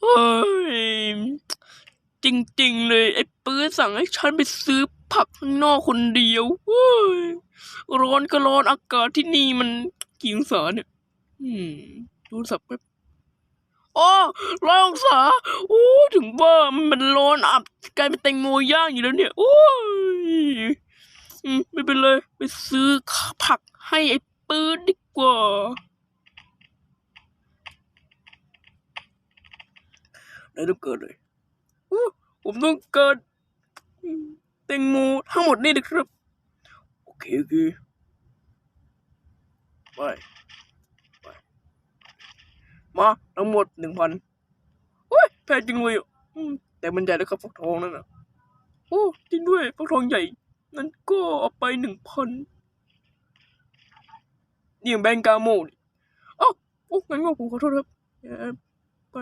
เฮ้ยจริงๆเลยไอ้ปื้อสั่งให้ฉันไปซื้อผักข้างนอกคนเดียวเฮ้ยร้อนก็ร้อนอากาศที่นี่มันกี่องศาเนี่ย อืมดูสับแป๊บอ๋อร้อยองศาโอ้ถึงว่ามันร้อนอับกลายเป็นแตงโมย่างอยู่แล้วเนี่ย โอ้ยอืมไม่เป็นไรไปซื้อผักให้ไอ้ปื้ดดีกว่า ได้ต้องเกิดเลยผมต้องเกิดแตงโมทั้งหมดนี่นะครับ โอเคโอเคไปไปมาทั้งหมดหนึ่งพันโอ้ยแพงจริงเลยอะอืมแต่มันใหญ่แล้วครับฟักทองนั่นน่ะโอ้จริงด้วยฟักทองใหญ่งั้นก็เอาไปหนึ่งพันนี่แบงกาโมนี่เอ้าโอ้งั้นก็ผมขอโทษครับไป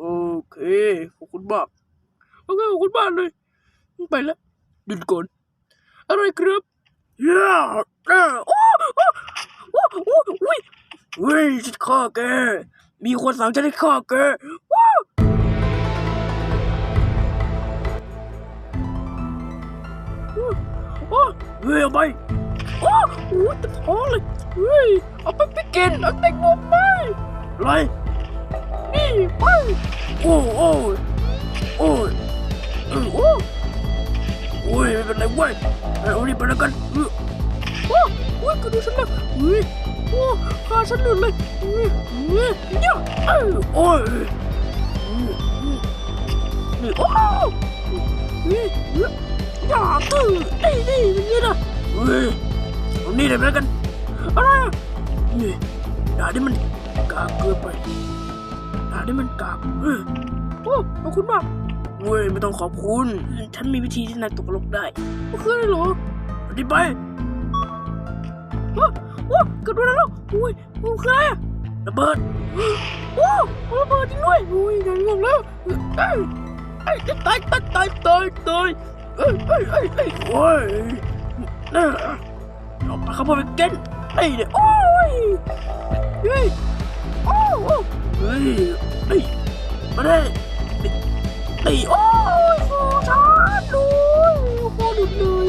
โอเคขอบคุณมากโอเคขอบคุณมากเลยไปแล้วหยุดก่อนอะไรครับย่าอ่าโอ้โอ้โอ้โอ้อุ้ยเฮ้ยฉันฆ่าแกมีคนสั่งฉันให้ฆ่าแกว้าโอ้เฮ้ยเอาไปโอ้โหเต็มท้องเลยเฮ้ยเอาไปไปกินเอาแตงโมไปไร นี่ไปโอ้โอ้โอ้เออโอ้โอ้ยเป็นไรเว้ยเอานี่ไปแล้วกันเออโอ้โอ้ยกระดูฉันเลยเฮ้ยโอ้ขาฉันหลุดเลยเฮ้ยเฮ้ยย่าเออโอ้ยอืมอืมนี่โอ้เฮ้ยเฮ้ยย่าตื้อนี่นี่เป็นะเฮ้ยนี่เลยไปแล้วกันอะไรอะนี่ด่าที่มันกากเกินไป หาได้มันกากเออโอ้ขอบคุณมากเว้ยไม่ต้องขอบคุณ ฉันมีวิธีที่นายตกนรกได้ก็คืออะไรเหรอปฏิไปโอ้โอ้กระโดดแล้วอุ้ยมันคืออะไรระเบิดโอ้ระเบิดจริงด้วยอุ้ยงานงงแล้วเอ้ยเอ้ยจะตายตายตายตายตายเอ้ยเอ้ยเอ้ยเอ้ยโอ้ยน่าเอาปากเข้าไปเก้นไอ้เนี่ยโอ้ยเฮ้ยโอ้ ฮ้ยเฮ้ยมาได้ไอ้โอ้ยโฟชาร์ดดูโคหลุดเลย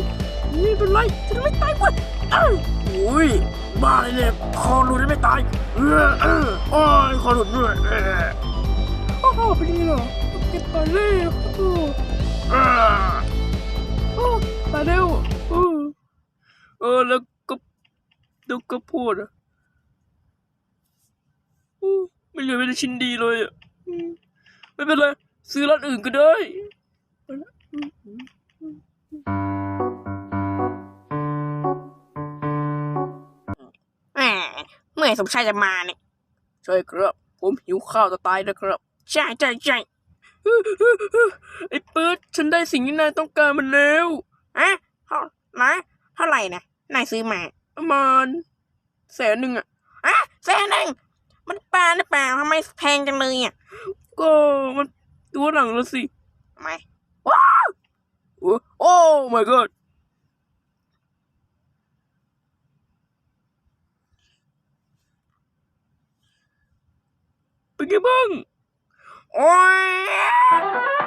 นี่เป็นไรฉันไม่ตายเว้ยเอ้ยโอ้ยบ้าเลยเนี่ยคอหลุดแล้วไม่ตายเออเออโอ้ยคอหลุดด้วยโอ้โหเป็นยังไงเหรอเก็บตายแล้วโอ้โอ้ตายแล้วเออเออแล้วก็แล้วก็พูดอะอู้ ไม่เหลือไม่ได้ชิ้นดีเลยอะอืมไม่เป็นไร ซื้อร้านอื่นก็ได้ไปละอืมอืมอืมแหมเมื่อไหร่สมชายจะมาเนี่ยใช่ครับ ผมหิวข้าวจะตายนะครับ ใช่ใช่ใช่ไอ้เปิดฉันได้สิ่งที่นายต้องการมาแล้วอะเท่านะเท่าไหร่นะนายซื้อมา ประมาณแสนหนึ่งอะอะแสนหนึ่งมันปลา หรือเปล่าทำไมแพงจังเลยอะก็มันตัวหลังแล้วสิทำไมโอ้โอ้ my god เป็นไงบ้างโอ้ย